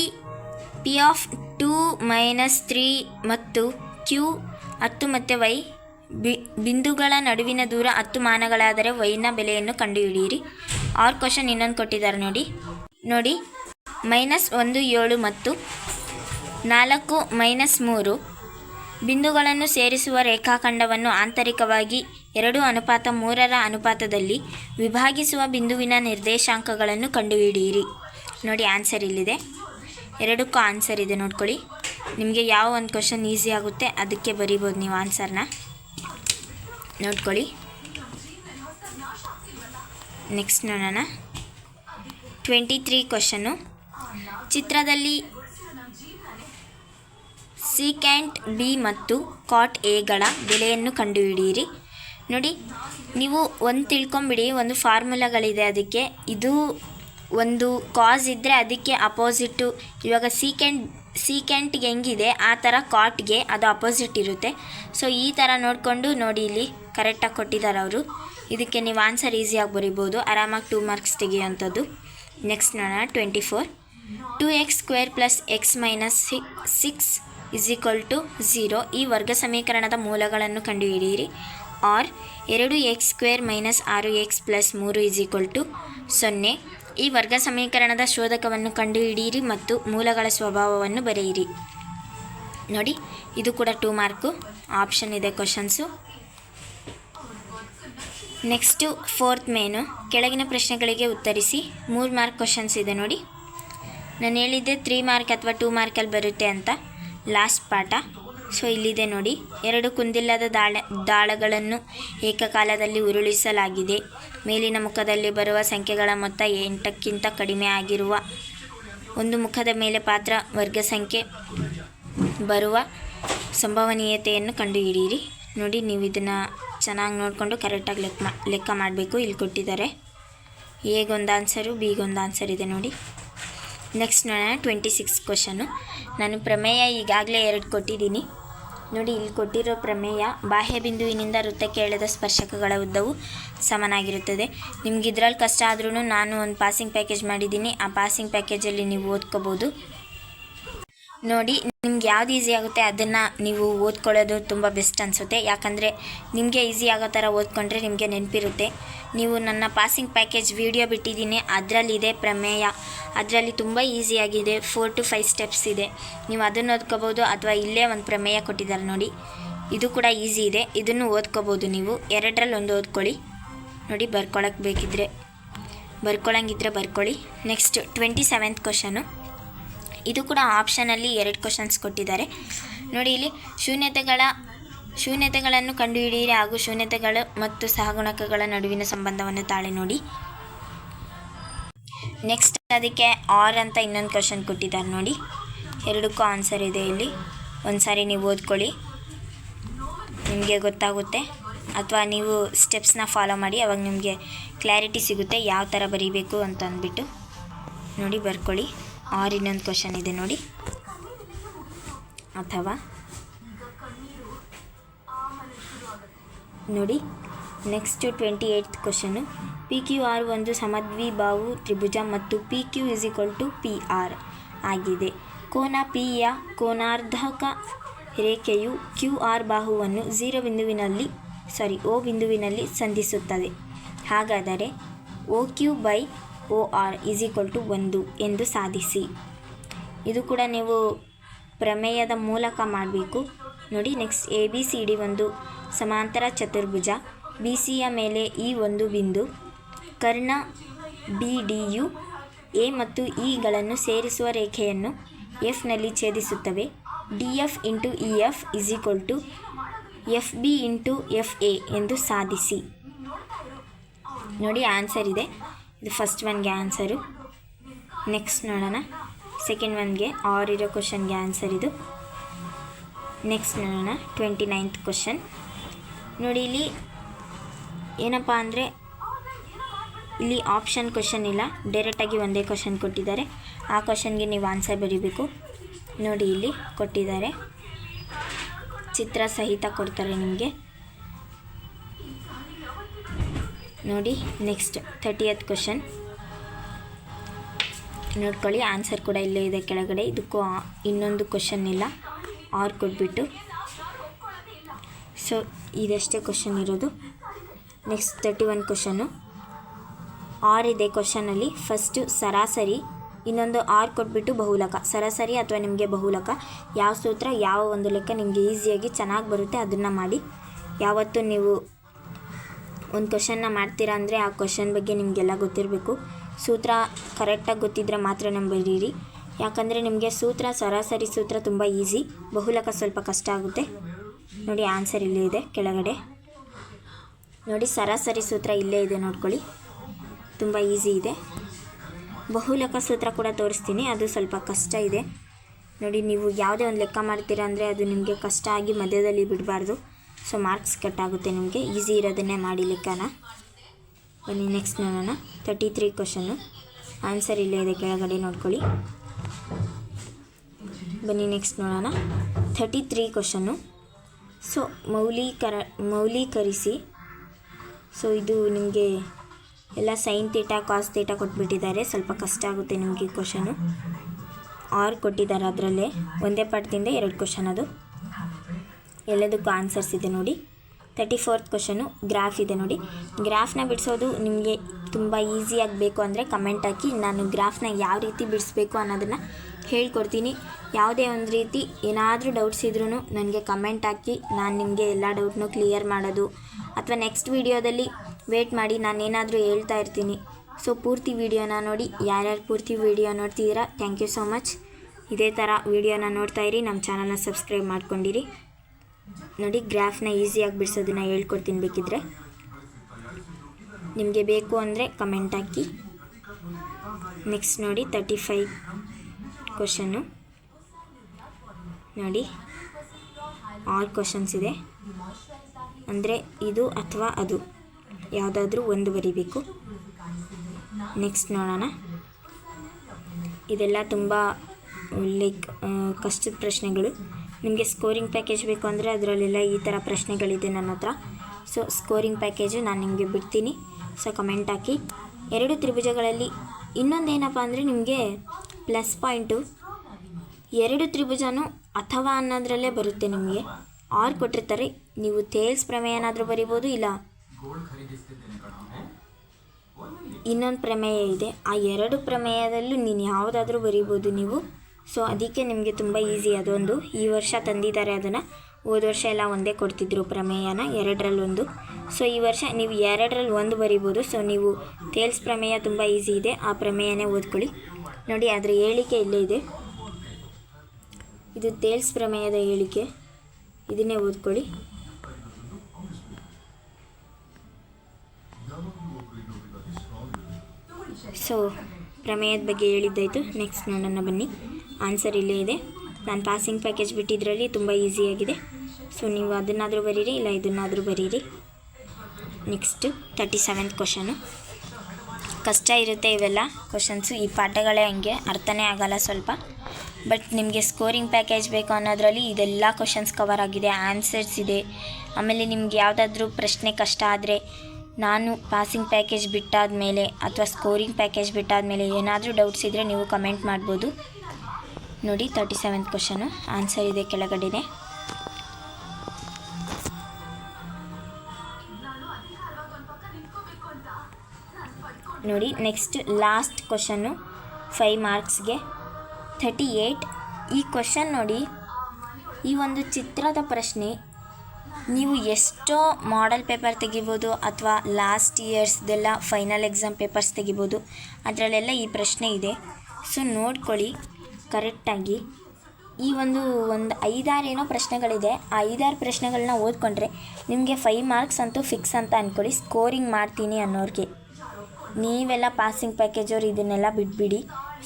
[SPEAKER 1] P of two minus three ಮತ್ತು ಕ್ಯೂ ಹತ್ತು ಮತ್ತು ವೈ ಬಿ, ಬಿಂದುಗಳ ನಡುವಿನ ದೂರ ಹತ್ತು ಮಾನಗಳಾದರೆ ವೈನ ಬೆಲೆಯನ್ನು ಕಂಡುಹಿಡಿಯಿರಿ. ಆರ್ ಕ್ವಶನ್ ಇನ್ನೊಂದು ಕೊಟ್ಟಿದ್ದಾರೆ ನೋಡಿ. ನೋಡಿ, ಮೈನಸ್ ಒಂದು, ಏಳು ಮತ್ತು ನಾಲ್ಕು ಮೈನಸ್ ಮೂರು ಬಿಂದುಗಳನ್ನು ಸೇರಿಸುವ ರೇಖಾಖಂಡವನ್ನು ಆಂತರಿಕವಾಗಿ ಎರಡು ಅನುಪಾತ ಮೂರರ ಅನುಪಾತದಲ್ಲಿ ವಿಭಾಗಿಸುವ ಬಿಂದುವಿನ ನಿರ್ದೇಶಾಂಕಗಳನ್ನು ಕಂಡುಹಿಡಿಯಿರಿ. ನೋಡಿ, ಆನ್ಸರ್ ಇಲ್ಲಿದೆ. ಎರಡಕ್ಕೂ ಆನ್ಸರ್ ಇದೆ, ನೋಡ್ಕೊಳ್ಳಿ. ನಿಮಗೆ ಯಾವ ಒಂದು ಕ್ವಶನ್ ಈಸಿ ಆಗುತ್ತೆ ಅದಕ್ಕೆ ಬರಿಬೋದು ನೀವು ಆನ್ಸರ್ನ. ನೋಡ್ಕೊಳ್ಳಿ. ನೆಕ್ಸ್ಟ್ ನೋಡೋಣ. ಟ್ವೆಂಟಿ ತ್ರೀ ಕ್ವಶನು ಚಿತ್ರದಲ್ಲಿ ಸೀಕ್ಯಾಂಟ್ ಬಿ ಮತ್ತು ಕಾಟ್ ಎಗಳ ಬೆಲೆಯನ್ನು ಕಂಡುಹಿಡಿಯಿರಿ. ನೋಡಿ, ನೀವು ಒಂದು ತಿಳ್ಕೊಂಬಿಡಿ, ಒಂದು ಫಾರ್ಮುಲಾಗಳಿದೆ, ಅದಕ್ಕೆ ಇದು ಒಂದು ಕಾಸ್ ಇದ್ದರೆ ಅದಕ್ಕೆ ಅಪೋಸಿಟ್ಟು ಇವಾಗ ಸೀಕೆಂಟ್ ಸೀಕೆಂಟ್ಗೆ ಹೆಂಗಿದೆ, ಆ ಥರ ಕಾಟ್ಗೆ ಅದು ಅಪೋಸಿಟ್ ಇರುತ್ತೆ. ಸೊ ಈ ಥರ ನೋಡಿಕೊಂಡು ನೋಡಿ ಇಲ್ಲಿ ಕರೆಕ್ಟಾಗಿ ಕೊಟ್ಟಿದ್ದಾರೆ ಅವರು. ಇದಕ್ಕೆ ನೀವು ಆನ್ಸರ್ ಈಸಿಯಾಗಿ ಬರಿಬೋದು. ಆರಾಮಾಗಿ ಟೂ ಮಾರ್ಕ್ಸ್ ತೆಗೆಯುವಂಥದ್ದು. ನೆಕ್ಸ್ಟ್ ನೋಡೋಣ twenty four two X square plus X minus six is equal to zero ಈ ವರ್ಗ ಸಮೀಕರಣದ ಮೂಲಗಳನ್ನು ಕಂಡುಹಿಡಿಯಿರಿ. ಆರ್ ಎರಡು ಎಕ್ಸ್ ಸ್ಕ್ವೇರ್ ಮೈನಸ್ ಆರು ಎಕ್ಸ್ ಪ್ಲಸ್ ಮೂರು ಇಸ್ ಈಕ್ವಲ್ ಟು ಸೊನ್ನೆ. ಈ ವರ್ಗ ಸಮೀಕರಣದ ಶೋಧಕವನ್ನು ಕಂಡುಹಿಡಿಯಿರಿ ಮತ್ತು ಮೂಲಗಳ ಸ್ವಭಾವವನ್ನು ಬರೆಯಿರಿ. ನೋಡಿ, ಇದು ಕೂಡ ಟೂ ಮಾರ್ಕು ಆಪ್ಷನ್ ಇದೆ ಕ್ವಶನ್ಸು ನೆಕ್ಸ್ಟು ಫೋರ್ತ್ ಮೇನು ಕೆಳಗಿನ ಪ್ರಶ್ನೆಗಳಿಗೆ ಉತ್ತರಿಸಿ. ಮೂರು ಮಾರ್ಕ್ ಕ್ವಶನ್ಸ್ ಇದೆ ನೋಡಿ. ನಾನು ಹೇಳಿದ್ದೆ ತ್ರೀ ಮಾರ್ಕ್ ಅಥವಾ ಟೂ ಮಾರ್ಕಲ್ಲಿ ಬರುತ್ತೆ ಅಂತ. ಲಾಸ್ಟ್ ಪಾಠ ಸೊ ಇಲ್ಲಿದೆ ನೋಡಿ. ಎರಡು ಕುಂದಿಲ್ಲದ ದಾಳ, ದಾಳಗಳನ್ನು ಏಕಕಾಲದಲ್ಲಿ ಉರುಳಿಸಲಾಗಿದೆ. ಮೇಲಿನ ಮುಖದಲ್ಲಿ ಬರುವ ಸಂಖ್ಯೆಗಳ ಮೊತ್ತ ಎಂಟಕ್ಕಿಂತ ಕಡಿಮೆ ಆಗಿರುವ ಒಂದು ಮುಖದ ಮೇಲೆ ಪಾತ್ರ ವರ್ಗ ಸಂಖ್ಯೆ ಬರುವ ಸಂಭವನೀಯತೆಯನ್ನು ಕಂಡುಹಿಡಿಯಿರಿ. ನೋಡಿ, ನೀವು ಇದನ್ನು ಚೆನ್ನಾಗಿ ನೋಡಿಕೊಂಡು ಕರೆಕ್ಟಾಗಿ ಲೆಕ್ಕ ಲೆಕ್ಕ ಮಾಡಬೇಕು, ಇಲ್ಲಿ ಕೊಟ್ಟಿದ್ದಾರೆ. ಎಗೊಂದು ಆನ್ಸರು ಬಿಗೊಂದು ಆನ್ಸರ್ ಇದೆ ನೋಡಿ. ನೆಕ್ಸ್ಟ್ ನೋಡೋಣ ಟ್ವೆಂಟಿ ಸಿಕ್ಸ್ ಕ್ವಶನು ನಾನು ಪ್ರಮೇಯ ಈಗಾಗಲೇ ಎರಡು ಕೊಟ್ಟಿದ್ದೀನಿ. ನೋಡಿ, ಇಲ್ಲಿ ಕೊಟ್ಟಿರೋ ಪ್ರಮೇಯ ಬಾಹ್ಯ ಬಿಂದುವಿನಿಂದ ವೃತ್ತಕ್ಕೆ ಎಳೆದ ಸ್ಪರ್ಶಕಗಳ ಉದ್ದವು ಸಮನಾಗಿರುತ್ತದೆ. ನಿಮ್ಗೆ ಇದ್ರಲ್ಲಿ ಕಷ್ಟ ಆದ್ರೂ ನಾನು ಒಂದು ಪಾಸಿಂಗ್ ಪ್ಯಾಕೇಜ್ ಮಾಡಿದ್ದೀನಿ. ಆ ಪಾಸಿಂಗ್ ಪ್ಯಾಕೇಜಲ್ಲಿ ನೀವು ಓದ್ಕೋಬೋದು. ನೋಡಿ ನಿಮ್ಗೆ ಯಾವ್ದು ಈಸಿ ಆಗುತ್ತೆ ಅದನ್ನು ನೀವು ಓದ್ಕೊಳ್ಳೋದು ತುಂಬ ಬೆಸ್ಟ್ ಅನಿಸುತ್ತೆ. ಯಾಕಂದರೆ ನಿಮಗೆ ಈಸಿ ಆಗೋ ಥರ ಓದ್ಕೊಂಡ್ರೆ ನಿಮಗೆ ನೆನಪಿರುತ್ತೆ. ನೀವು ನನ್ನ ಪಾಸಿಂಗ್ ಪ್ಯಾಕೇಜ್ ವಿಡಿಯೋ ಬಿಟ್ಟಿದ್ದೀನಿ. ಅದರಲ್ಲಿದೆ ಪ್ರಮೇಯ. ಅದರಲ್ಲಿ ತುಂಬ ಈಸಿಯಾಗಿದೆ ಫೋರ್ ಟು ಫೈವ್ ಸ್ಟೆಪ್ಸ್ ಇದೆ. ನೀವು ಅದನ್ನು ಓದ್ಕೋಬೋದು ಅಥವಾ ಇಲ್ಲೇ ಒಂದು ಪ್ರಮೇಯ ಕೊಟ್ಟಿದ್ದಾರೆ ನೋಡಿ. ಇದು ಕೂಡ ಈಸಿ ಇದೆ. ಇದನ್ನು ಓದ್ಕೋಬೋದು ನೀವು. ಎರಡರಲ್ಲಿ ಒಂದು ಓದ್ಕೊಳ್ಳಿ. ನೋಡಿ ಬರ್ಕೊಳಕ್ಕೆ ಬೇಕಿದ್ರೆ. ಬರ್ಕೊಳಂಗಿದ್ರೆ ಬರ್ಕೊಳ್ಳಿ. ನೆಕ್ಸ್ಟ್ ಟ್ವೆಂಟಿ ಸೆವೆಂತ್ ಕ್ವಶನು ಇದು ಕೂಡ ಆಪ್ಷನಲ್ಲಿ ಎರಡು ಕ್ವಶನ್ಸ್ ಕೊಟ್ಟಿದ್ದಾರೆ. ನೋಡಿ ಇಲ್ಲಿ, ಶೂನ್ಯತೆಗಳ, ಶೂನ್ಯತೆಗಳನ್ನು ಕಂಡುಹಿಡಿಯಿರಿ ಹಾಗೂ ಶೂನ್ಯತೆಗಳು ಮತ್ತು ಸಹಗುಣಕಗಳ ನಡುವಿನ ಸಂಬಂಧವನ್ನು ತಾಳೆ ನೋಡಿ. ನೆಕ್ಸ್ಟ್ ಅದಕ್ಕೆ ಆರ್ ಅಂತ ಇನ್ನೊಂದು ಕ್ವಶನ್ ಕೊಟ್ಟಿದ್ದಾರೆ ನೋಡಿ. ಎರಡಕ್ಕೂ ಆನ್ಸರ್ ಇದೆ ಇಲ್ಲಿ. ಒಂದು ಸಾರಿ ನೀವು ಓದ್ಕೊಳ್ಳಿ. ನಿಮಗೆ ಗೊತ್ತಾಗುತ್ತೆ. ಅಥವಾ ನೀವು ಸ್ಟೆಪ್ಸ್ನ ಫಾಲೋ ಮಾಡಿ, ಅವಾಗ ನಿಮಗೆ ಕ್ಲಾರಿಟಿ ಸಿಗುತ್ತೆ, ಯಾವ ಥರ ಬರೀಬೇಕು ಅಂತ ಅಂದ್ಬಿಟ್ಟು. ನೋಡಿ ಬರ್ಕೊಳ್ಳಿ. ಆರ್ ಇನ್ನೊಂದು ಕ್ವಶನ್ ಇದೆ ನೋಡಿ. ಅಥವಾ ನೋಡಿ next twenty eighth question P Q R ಒಂದು ಸಮದ್ವಿ ಬಾಹು ತ್ರಿಭುಜ ಮತ್ತು P Q is equal to P R ಆಗಿದೆ. ಕೋನ ಪಿಯ ಕೋನಾರ್ಧಕ ರೇಖೆಯು ಕ್ಯೂ ಆರ್ ಬಾಹುವನ್ನು ಝೀರೋ ಬಿಂದುವಿನಲ್ಲಿ ಸಾರಿ ಓ ಬಿಂದುವಿನಲ್ಲಿ ಸಂಧಿಸುತ್ತದೆ. ಹಾಗಾದರೆ O Q by O R is equal to ಒಂದು ಎಂದು ಸಾಧಿಸಿ. ಇದು ಕೂಡ ನೀವು ಪ್ರಮೇಯದ ಮೂಲಕ ಮಾಡಬೇಕು. ನೋಡಿ next A B C D ಒಂದು ಸಮಾಂತರ ಚತುರ್ಭುಜ. ಬಿ ಸಿಯ ಮೇಲೆ ಈ ಒಂದು ಬಿಂದು. ಕರ್ಣ ಬಿ ಡಿ ಯು ಎ ಮತ್ತು ಇಗಳನ್ನು ಸೇರಿಸುವ ರೇಖೆಯನ್ನು ಎಫ್ನಲ್ಲಿ ಛೇದಿಸುತ್ತವೆ. D F into E F is equal to F B into F A ಎಂದು ಸಾಧಿಸಿ. ನೋಡಿ ಆನ್ಸರ್ ಇದೆ. ಇದು ಫಸ್ಟ್ ಒನ್ಗೆ ಆನ್ಸರು ನೆಕ್ಸ್ಟ್ ನೋಡೋಣ. ಸೆಕೆಂಡ್ ಒನ್ಗೆ ಆರ್ ಇರೋ ಕ್ವಶನ್ಗೆ ಆನ್ಸರ್ ಇದು. ನೆಕ್ಸ್ಟ್ ನೋಡೋಣ. ಟ್ವೆಂಟಿ ನೈನ್ತ್ ಕ್ವಶನ್ ನೋಡಿ ಇಲ್ಲಿ ಏನಪ್ಪ ಅಂದರೆ ಇಲ್ಲಿ ಆಪ್ಷನ್ ಕ್ವಶನ್ ಇಲ್ಲ. ಡೈರೆಕ್ಟಾಗಿ ಒಂದೇ ಕ್ವಶನ್ ಕೊಟ್ಟಿದ್ದಾರೆ. ಆ ಕ್ವಶನ್ಗೆ ನೀವು ಆನ್ಸರ್ ಬರೀಬೇಕು. ನೋಡಿ ಇಲ್ಲಿ ಕೊಟ್ಟಿದ್ದಾರೆ. ಚಿತ್ರ ಸಹಿತ ಕೊಡ್ತಾರೆ ನಿಮಗೆ. ನೋಡಿ ನೆಕ್ಸ್ಟ್ ತರ್ಟಿಯತ್ ಕ್ವಶನ್ ನೋಡ್ಕೊಳ್ಳಿ ಆನ್ಸರ್ ಕೂಡ ಇಲ್ಲೇ ಇದೆ ಕೆಳಗಡೆ. ಇದಕ್ಕೂ ಇನ್ನೊಂದು ಕ್ವಶನ್ ಇಲ್ಲ. ಆರ್ ಕೊಟ್ಬಿಟ್ಟು. ಸೊ ಇದಷ್ಟೇ ಕ್ವಶನ್ ಇರೋದು. Next thirty one question or ಇದೆ ಕ್ವಶನಲ್ಲಿ ಫಸ್ಟು ಸರಾಸರಿ, ಇನ್ನೊಂದು ಆರ್ ಕೊಟ್ಬಿಟ್ಟು ಬಹುಲಕ. ಸರಾಸರಿ ಅಥವಾ ನಿಮಗೆ ಬಹುಲಕ. ಯಾವ ಸೂತ್ರ, ಯಾವ ಒಂದು ಲೆಕ್ಕ ನಿಮಗೆ ಈಸಿಯಾಗಿ ಚೆನ್ನಾಗಿ ಬರುತ್ತೆ, ಅದನ್ನು ಮಾಡಿ. ಯಾವತ್ತೂ ನೀವು ಒಂದು ಕ್ವಶನ್ನ ಮಾಡ್ತೀರಾ ಅಂದರೆ ಆ ಕ್ವಶನ್ ಬಗ್ಗೆ ನಿಮಗೆಲ್ಲ ಗೊತ್ತಿರಬೇಕು. ಸೂತ್ರ ಕರೆಕ್ಟಾಗಿ ಗೊತ್ತಿದ್ದರೆ ಮಾತ್ರ ನಮ್ಮ ಬರೀರಿ ಯಾಕಂದರೆ ನಿಮಗೆ ಸೂತ್ರ, ಸರಾಸರಿ ಸೂತ್ರ ತುಂಬ ಈಸಿ. ಬಹುಲಕ ಸ್ವಲ್ಪ ಕಷ್ಟ ಆಗುತ್ತೆ. ನೋಡಿ ಆನ್ಸರ್ ಇಲ್ಲೇ ಇದೆ ಕೆಳಗಡೆ. ನೋಡಿ ಸರಾಸರಿ ಸೂತ್ರ ಇಲ್ಲೇ ಇದೆ ನೋಡ್ಕೊಳ್ಳಿ. ತುಂಬ ಈಸಿ ಇದೆ. ಬಹುಲಕ ಸೂತ್ರ ಕೂಡ ತೋರಿಸ್ತೀನಿ. ಅದು ಸ್ವಲ್ಪ ಕಷ್ಟ ಇದೆ. ನೋಡಿ ನೀವು ಯಾವುದೇ ಒಂದು ಲೆಕ್ಕ ಮಾಡ್ತೀರಾ ಅಂದರೆ ಅದು ನಿಮಗೆ ಕಷ್ಟ ಆಗಿ ಮಧ್ಯದಲ್ಲಿ ಬಿಡಬಾರ್ದು. ಸೊ ಮಾರ್ಕ್ಸ್ ಕಟ್ ಆಗುತ್ತೆ ನಿಮಗೆ. ಈಸಿ ಇರೋದನ್ನೇ ಮಾಡಿ ಲೆಕ್ಕನ. ಬನ್ನಿ ನೆಕ್ಸ್ಟ್ ನೋಡೋಣ. ತರ್ಟಿ ತ್ರೀ ಕ್ವಶನ್ನು ಆನ್ಸರ್ ಇಲ್ಲೇ ಇದೆ, ಕೆಳಗಡೆ ನೋಡ್ಕೊಳ್ಳಿ. ಬನ್ನಿ ನೆಕ್ಸ್ಟ್ ನೋಡೋಣ. ತರ್ಟಿ ತ್ರೀ ಕ್ವಶನ್ನು ಸೊ ಮೌಲೀಕರ, ಮೌಲೀಕರಿಸಿ. ಸೊ ಇದು ನಿಮಗೆ ಎಲ್ಲ ಸೈನ್ ತೀಟ ಕಾಸ್ ತೀಟ ಕೊಟ್ಬಿಟ್ಟಿದ್ದಾರೆ. ಸ್ವಲ್ಪ ಕಷ್ಟ ಆಗುತ್ತೆ ನಿಮಗೆ ಕ್ವಶನು ಆರ್ ಕೊಟ್ಟಿದ್ದಾರೆ ಅದರಲ್ಲೇ. ಒಂದೇ ಪಾಠದಿಂದ ಎರಡು ಕ್ವಶನ್ ಅದು. ಎಲ್ಲದಕ್ಕೂ ಆನ್ಸರ್ಸ್ ಇದೆ ನೋಡಿ. ತರ್ಟಿ ಫೋರ್ತ್ ಕ್ವಶನು ಗ್ರಾಫ್ ಇದೆ ನೋಡಿ. ಗ್ರಾಫ್ನ ಬಿಡಿಸೋದು ನಿಮಗೆ ತುಂಬ ಈಸಿಯಾಗಿ ಬೇಕು ಅಂದರೆ ಕಮೆಂಟ್ ಹಾಕಿ. ನಾನು ಗ್ರಾಫ್ನ ಯಾವ ರೀತಿ ಬಿಡಿಸ್ಬೇಕು ಅನ್ನೋದನ್ನು ಹೇಳ್ಕೊಡ್ತೀನಿ. ಯಾವುದೇ ಒಂದು ರೀತಿ ಏನಾದರೂ ಡೌಟ್ಸ್ ಇದ್ರೂ ನನಗೆ ಕಮೆಂಟ್ ಹಾಕಿ. ನಾನು ನಿಮಗೆ ಎಲ್ಲ ಡೌಟ್ನು ಕ್ಲಿಯರ್ ಮಾಡೋದು. ಅಥವಾ ನೆಕ್ಸ್ಟ್ ವೀಡಿಯೋದಲ್ಲಿ ವೇಟ್ ಮಾಡಿ ನಾನು ಏನಾದರೂ ಹೇಳ್ತಾ ಇರ್ತೀನಿ. ಸೊ ಪೂರ್ತಿ ವೀಡಿಯೋನ ನೋಡಿ. ಯಾರ್ಯಾರು ಪೂರ್ತಿ ವೀಡಿಯೋ ನೋಡ್ತಿದ್ದೀರಾ ಥ್ಯಾಂಕ್ ಯು ಸೊ ಮಚ್ ಇದೇ ಥರ ವೀಡಿಯೋನ ನೋಡ್ತಾಯಿರಿ ನಮ್ಮ ಚಾನಲ್ನ ಸಬ್ಸ್ಕ್ರೈಬ್ ಮಾಡ್ಕೊಂಡಿರಿ. ನೋಡಿ, ಗ್ರಾಫ್ನ ಈಸಿಯಾಗಿ ಬಿಡಿಸೋದನ್ನ ಹೇಳ್ಕೊಡ್ತೀನಿ ಬೇಕಿದ್ರೆ. ನಿಮಗೆ ಬೇಕು ಅಂದರೆ ಕಮೆಂಟ್ ಹಾಕಿ. ನೆಕ್ಸ್ಟ್ ನೋಡಿ ತರ್ಟಿ ಫೈವ್ ಕ್ವಶನ್ನು ನೋಡಿ ಆಲ್ ಕ್ವಶನ್ಸ್ ಇದೆ. ಅಂದರೆ ಇದು ಅಥವಾ ಅದು. ಯಾವುದಾದ್ರೂ ಒಂದು ಬರಿಬೇಕು. ನೆಕ್ಸ್ಟ್ ನೋಡೋಣ. ಇದೆಲ್ಲ ತುಂಬ ಲೈಕ್ ಕಷ್ಟದ ಪ್ರಶ್ನೆಗಳು. ನಿಮಗೆ ಸ್ಕೋರಿಂಗ್ ಪ್ಯಾಕೇಜ್ ಬೇಕು ಅಂದರೆ ಅದರಲ್ಲೆಲ್ಲ ಈ ಥರ ಪ್ರಶ್ನೆಗಳಿದೆ ನನ್ನ ಹತ್ರ. ಸೊ, ಸ್ಕೋರಿಂಗ್ ಪ್ಯಾಕೇಜು ನಾನು ನಿಮಗೆ ಬಿಡ್ತೀನಿ. ಸೊ ಕಮೆಂಟ್ ಹಾಕಿ. ಎರಡು ತ್ರಿಭುಜಗಳಲ್ಲಿ ಇನ್ನೊಂದೇನಪ್ಪ ಅಂದರೆ ನಿಮಗೆ ಪ್ಲಸ್ ಪಾಯಿಂಟು ಎರಡು ತ್ರಿಭುಜನೂ ಅಥವಾ ಅನ್ನೋದ್ರಲ್ಲೇ ಬರುತ್ತೆ ನಿಮಗೆ. ಆರ್ ಕೊಟ್ಟಿರ್ತಾರೆ. ನೀವು ತೇಲ್ಸ್ ಪ್ರಮೇಯ ಏನಾದರೂ ಬರಿಬೋದು, ಇಲ್ಲ. ಇನ್ನೊಂದು ಪ್ರಮೇಯ ಇದೆ. ಆ ಎರಡು ಪ್ರಮೇಯದಲ್ಲೂ ನೀನು ಯಾವುದಾದ್ರೂ ಬರಿಬೋದು ನೀವು. ಸೊ ಅದಕ್ಕೆ ನಿಮಗೆ ತುಂಬ ಈಸಿ ಅದೊಂದು. ಈ ವರ್ಷ ತಂದಿದ್ದಾರೆ ಅದನ್ನು. ಹೋದ ವರ್ಷ ಎಲ್ಲ ಒಂದೇ ಕೊಡ್ತಿದ್ರು ಪ್ರಮೇಯನ ಎರಡರಲ್ಲಿ ಒಂದು ಸೊ ಈ ವರ್ಷ ನೀವು ಎರಡರಲ್ಲಿ ಒಂದು ಬರಿಬೋದು. ಸೊ ನೀವು ತೇಲ್ಸ್ ಪ್ರಮೇಯ ತುಂಬ ಈಸಿ ಇದೆ. ಆ ಪ್ರಮೇಯನೇ ಓದ್ಕೊಳ್ಳಿ. ನೋಡಿ, ಅದರ ಹೇಳಿಕೆ ಇಲ್ಲೇ ಇದೆ. ಇದು ತೇಲ್ಸ್ ಪ್ರಮೇಯದ ಹೇಳಿಕೆ. ಇದನ್ನೇ ಓದ್ಕೊಳ್ಳಿ. ಸೊ ಪ್ರಮೇಯದ ಬಗ್ಗೆ ಹೇಳಿದ್ದಾಯಿತು. ನೆಕ್ಸ್ಟ್ ನೋಡೋಣ ಬನ್ನಿ. ಆನ್ಸರ್ ಇಲ್ಲೇ ಇದೆ. ನಾನು ಪಾಸಿಂಗ್ ಪ್ಯಾಕೇಜ್ ಬಿಟ್ಟಿದ್ರಲ್ಲಿ ತುಂಬ ಈಸಿಯಾಗಿದೆ ಸೊ ನೀವು ಅದನ್ನಾದರೂ ಬರೀರಿ, ಇಲ್ಲ ಇದನ್ನಾದರೂ ಬರೀರಿ. ನೆಕ್ಸ್ಟು ತರ್ಟಿ ಸೆವೆಂತ್ ಕ್ವಶನು ಕಷ್ಟ ಇರುತ್ತೆ ಇವೆಲ್ಲ. ಕ್ವಶನ್ಸು ಈ ಪಾಠಗಳೇ ಹಂಗೆ, ಅರ್ಥನೇ ಆಗಲ್ಲ ಸ್ವಲ್ಪ. ಬಟ್ ನಿಮಗೆ ಸ್ಕೋರಿಂಗ್ ಪ್ಯಾಕೇಜ್ ಬೇಕು ಅನ್ನೋದ್ರಲ್ಲಿ ಇದೆಲ್ಲ ಕ್ವಶನ್ಸ್ ಕವರ್ ಆಗಿದೆ ಆನ್ಸರ್ಸ್ ಇದೆ. ಆಮೇಲೆ ನಿಮ್ಗೆ ಯಾವುದಾದ್ರೂ ಪ್ರಶ್ನೆ ಕಷ್ಟ ಆದರೆ ನಾನು ಪಾಸಿಂಗ್ ಪ್ಯಾಕೇಜ್ ಬಿಟ್ಟಾದ ಮೇಲೆ ಅಥವಾ ಸ್ಕೋರಿಂಗ್ ಪ್ಯಾಕೇಜ್ ಬಿಟ್ಟಾದ ಮೇಲೆ ಏನಾದರೂ ಡೌಟ್ಸ್ ಇದ್ದರೆ ನೀವು ಕಮೆಂಟ್ ಮಾಡ್ಬೋದು. ನೋಡಿ ತರ್ಟಿ ಸೆವೆಂತ್ ಕ್ವಶನು ಆನ್ಸರ್ ಇದೆ ಕೆಳಗಡೆನೆ. ನೋಡಿ ನೆಕ್ಸ್ಟ್ ಲಾಸ್ಟ್ ಕ್ವಶನ್ನು ಫೈವ್ ಮಾರ್ಕ್ಸ್ಗೆ ಥರ್ಟಿ ಏಯ್ಟ್ ಈ ಕ್ವಶನ್ ನೋಡಿ, ಈ ಒಂದು ಚಿತ್ರದ ಪ್ರಶ್ನೆ. ನೀವು ಎಷ್ಟೋ ಮಾಡೆಲ್ ಪೇಪರ್ ತೆಗಿಬೋದು ಅಥವಾ ಲಾಸ್ಟ್ ಇಯರ್ಸ್ದೆಲ್ಲ ಫೈನಲ್ ಎಕ್ಸಾಮ್ ಪೇಪರ್ಸ್ ತೆಗಿಬೋದು. ಅದರಲ್ಲೆಲ್ಲ ಈ ಪ್ರಶ್ನೆ ಇದೆ. ಸೊ ನೋಡ್ಕೊಳ್ಳಿ. ಕರೆಕ್ಟಾಗಿ ಈ ಒಂದು ಒಂದು ಐದಾರು ಏನೋ ಪ್ರಶ್ನೆಗಳಿದೆ, ಆ ಐದಾರು ಪ್ರಶ್ನೆಗಳನ್ನ ಓದ್ಕೊಂಡ್ರೆ ನಿಮಗೆ ಫೈವ್ ಮಾರ್ಕ್ಸ್ ಅಂತೂ ಫಿಕ್ಸ್ ಅಂತ ಅಂದ್ಕೊಳ್ಳಿ ಸ್ಕೋರಿಂಗ್ ಮಾಡ್ತೀನಿ ಅನ್ನೋರಿಗೆ. ನೀವೆಲ್ಲ ಪಾಸಿಂಗ್ ಪ್ಯಾಕೇಜವ್ರು ಇದನ್ನೆಲ್ಲ ಬಿಟ್ಬಿಡಿ.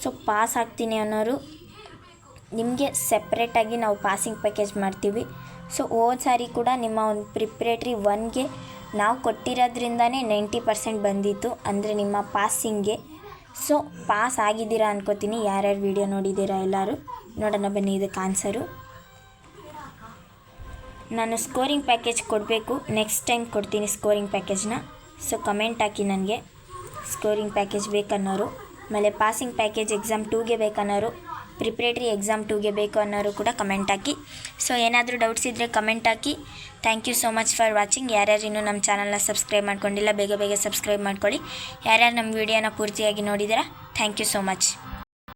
[SPEAKER 1] ಸೊ ಪಾಸ್ ಆಗ್ತೀನಿ ಅನ್ನೋರು ನಿಮಗೆ ಸಪ್ರೇಟಾಗಿ ನಾವು ಪಾಸಿಂಗ್ ಪ್ಯಾಕೇಜ್ ಮಾಡ್ತೀವಿ. ಸೊ ಹೋದ ಸಾರಿ ಕೂಡ ನಿಮ್ಮ ಒಂದು ಪ್ರಿಪ್ರೇಟ್ರಿ ಒನ್ಗೆ ನಾವು ಕೊಟ್ಟಿರೋದ್ರಿಂದನೇ ನೈಂಟಿ ಪರ್ಸೆಂಟ್ ಬಂದಿತ್ತು. ಅಂದರೆ ನಿಮ್ಮ ಪಾಸಿಂಗ್ಗೆ ಸೊ ಪಾಸ್ ಆಗಿದ್ದೀರಾ ಅನ್ಕೋತೀನಿ. ಯಾರ್ಯಾರು ವೀಡಿಯೋ ನೋಡಿದ್ದೀರಾ ಎಲ್ಲರೂ? ನೋಡೋಣ ಬನ್ನಿ ಇದಕ್ಕೆ ಆನ್ಸರು ನಾನು ಸ್ಕೋರಿಂಗ್ ಪ್ಯಾಕೇಜ್ ಕೊಡಬೇಕು. ನೆಕ್ಸ್ಟ್ ಟೈಮ್ ಕೊಡ್ತೀನಿ ಸ್ಕೋರಿಂಗ್ ಪ್ಯಾಕೇಜ್ನ ಸೊ ಕಮೆಂಟ್ ಹಾಕಿ ನನಗೆ. ಸ್ಕೋರಿಂಗ್ ಪ್ಯಾಕೇಜ್ ಬೇಕನ್ನೋರು. ಆಮೇಲೆ ಪಾಸಿಂಗ್ ಪ್ಯಾಕೇಜ್ ಎಕ್ಸಾಮ್ ಟೂಗೆ ಬೇಕನ್ನೋರು. ಪ್ರಿಪ್ರೇಟ್ರಿ ಎಕ್ಸಾಮ್ ಟೂಗೆ ಬೇಕು ಅನ್ನೋರು ಕೂಡ ಕಮೆಂಟ್ ಹಾಕಿ. ಸೊ ಏನಾದರೂ ಡೌಟ್ಸ್ ಇದ್ದರೆ comment hockey. Thank you so much for watching ಯಾರ್ಯಾರು ಇನ್ನೂ ನಮ್ಮ ಚಾನಲ್ನ ಸಬ್ಸ್ಕ್ರೈಬ್ ಮಾಡ್ಕೊಂಡಿಲ್ಲ, ಬೇಗ ಬೇಗ ಸಬ್ಸ್ಕ್ರೈಬ್ ಮಾಡ್ಕೊಳ್ಳಿ. ಯಾರ್ಯಾರು ನಮ್ಮ ವೀಡಿಯೋನ ಪೂರ್ತಿಯಾಗಿ ನೋಡಿದ್ದೀರಾ ಥ್ಯಾಂಕ್ ಯು ಸೋ ಮಚ್